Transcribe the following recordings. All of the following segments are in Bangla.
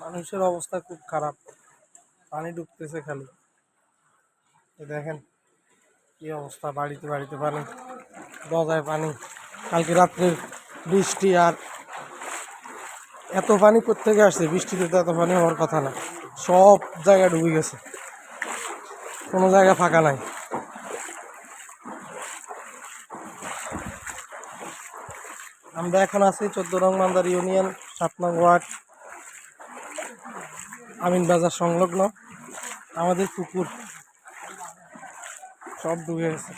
মানুষের অবস্থা খুব খারাপ। পানি ঢুকতেছে খালি। দেখেন কি অবস্থা, বাড়িতে বাড়িতে পানি দরজায় পানি। কালকে রাত্রে বৃষ্টি আর এত পানি কোথেকে আসছে? বৃষ্টিতে তো এত পানি হওয়ার কথা না। সব জায়গায় ডুবে গেছে। কোনো জায়গা ফাঁকা নাই। আমরা এখন আছি চোদ্দ নং মান্দার ইউনিয়ন, সাত নং ওয়ার্ড। আমিন বাজার সংলগ্ন, আমাদের পুকুর সব ডুবে গেছে।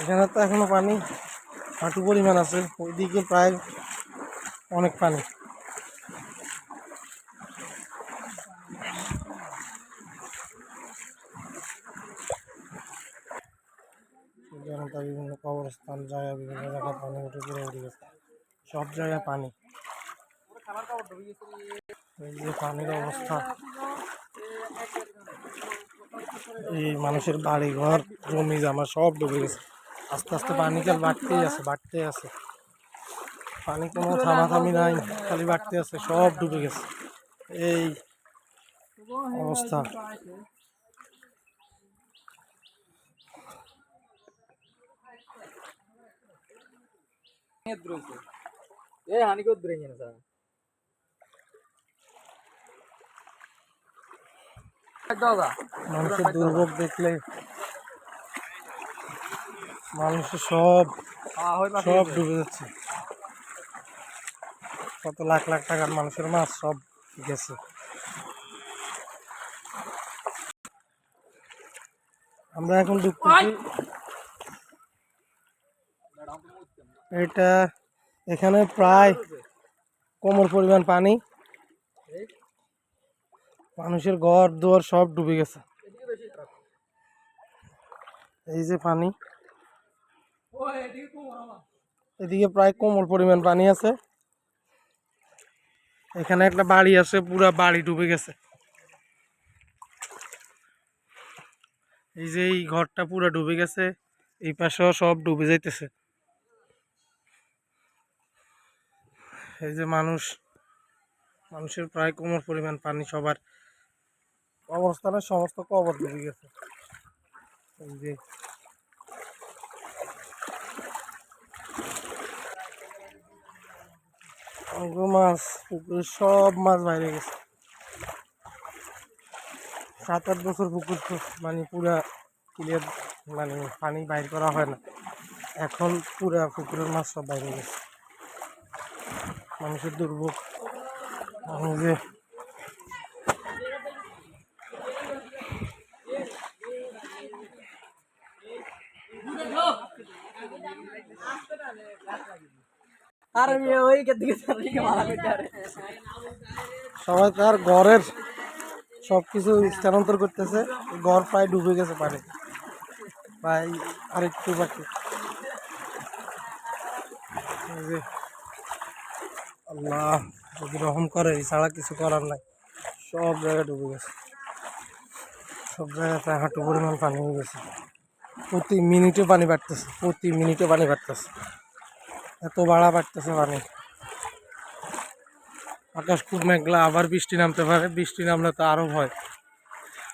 এখানে তো এখনও পানি, হাঁটু পরিমাণ আছে, ওইদিকে প্রায় অনেক পানি। বিভিন্ন কবরস্থান, জায়গা, বিভিন্ন জায়গায় পানি উঠে পড়ে উঠে গেছে। সব জায়গায় পানি। পানির অবস্থা। এই মানুষের বাড়ি ঘর জমি জামা সব ডুবে গেছে। আস্তে আস্তে পানি কাল বাড়তেই আছে বাড়তেই আছে। পানি কোনো থামাথামি নাই খালি বাড়তে আছে সব ডুবে গেছে। এই অবস্থা। এই হানিকর দূরে গেছে মানুষের দুর্ভোগ দেখলে মানুষের সব সব ডুবে যাচ্ছে। কত লাখ লাখ টাকার মানুষের মাছ সব গেছে। আমরা এখন ঢুকতেছি। এটা এখানে প্রায় কোমর পরিমাণ পানি। মানুষের ঘর দুয়ার সব ডুবে গেছে। এই যে পানি। এদিকে প্রায় কোমর পরিমাণ পানি আছে। এখানে একটা বাড়ি আছে, পুরা বাড়ি ডুবে গেছে। এই যে এই ঘরটা পুরা ডুবে গেছে, এই পাশেও সব ডুবে যাইতেছে। এই যে মানুষ, মানুষের প্রায় কোমর পরিমাণ পানি সবার। অবস্থানের সমস্ত কবর ডুবে গেছে। যে। মাছ পুকুরের সব মাছ বাইরে গেছে। সাত আট বছর পুকুর মানে পুরা ক্লিয়ার মানে পানি বাইর করা হয় না। এখন পুরা পুকুরের মাছ সব বাইরে গেছে। মানুষের দুর্ভোগ। যে সবাই তার ঘরের সব কিছু স্থানান্তর করতেছে, ঘর প্রায় ডুবে গেছে পারে প্রায় আরেকটু বাকি। আল্লাহ, যদি রহম করে এছাড়া কিছু করার নাই। সব জায়গায় ডুবে গেছে। সব জায়গায় প্রায় হাঁটু পরিমাণ পানি হয়ে গেছে। প্রতি মিনিটে পানি বাড়তেছে, প্রতি মিনিটে পানি বাড়তেছে। এত বাড়া বাড়তেছে পানি। আকাশ খুব মেঘলা, আবার বৃষ্টি নামতে পারে, বৃষ্টি নামলে তো আরও ভয়।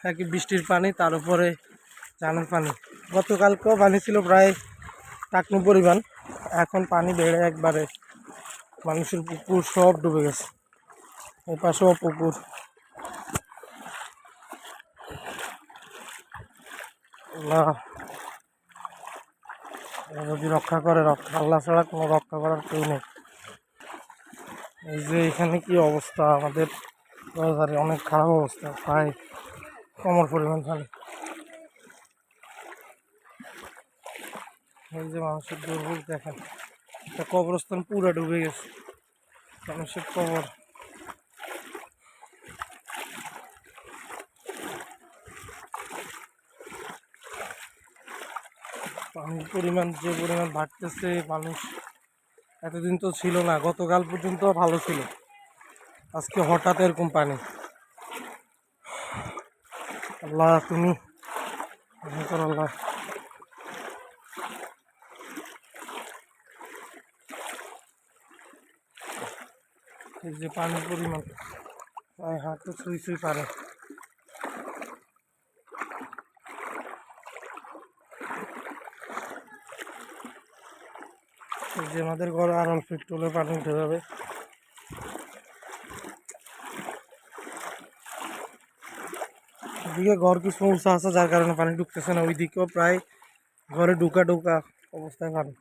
একই বৃষ্টির পানি, তার উপরে জানের পানি। গতকালকেও পানি ছিল প্রায় টাকনু পরিমাণ, এখন পানি বেড়ে একবারে। মানুষের পুকুর সব ডুবে গেছে। এই পাশেও পুকুর। এ যদি রক্ষা করে, রক্ষা, আল্লাহ ছাড়া কোনো রক্ষা করার কেউ নেই। এই যে এখানে কি অবস্থা? আমাদের বাজারে অনেক খারাপ অবস্থা, প্রায় কমর পরিমাণ পানি এই যে মানুষের দুর্ভোগ দেখেন, একটা কবরস্থান পুরো ডুবে গেছে। মানুষের কবর। পানির পরিমাণ যে পরিমাণ বাড়তেছে, মানুষ এতদিন তো ছিল না, গতকাল পর্যন্ত ভালো ছিল। আজকে হঠাৎ এরকম পানি। আল্লাহ, তুমি আল্লাহ। এই যে পানির পরিমাণ হাঁটু ছুঁই ছুঁই পারে। যে আমাদের ঘরে, আর একটু হলে পানি উঠে যাবে এদিকে ঘর কিছু উঁচা আছে, যার কারণে পানি ঢুকতেছে না। ওইদিকেও প্রায় ঘরে ঢুকা ঢুকা অবস্থায় পানি।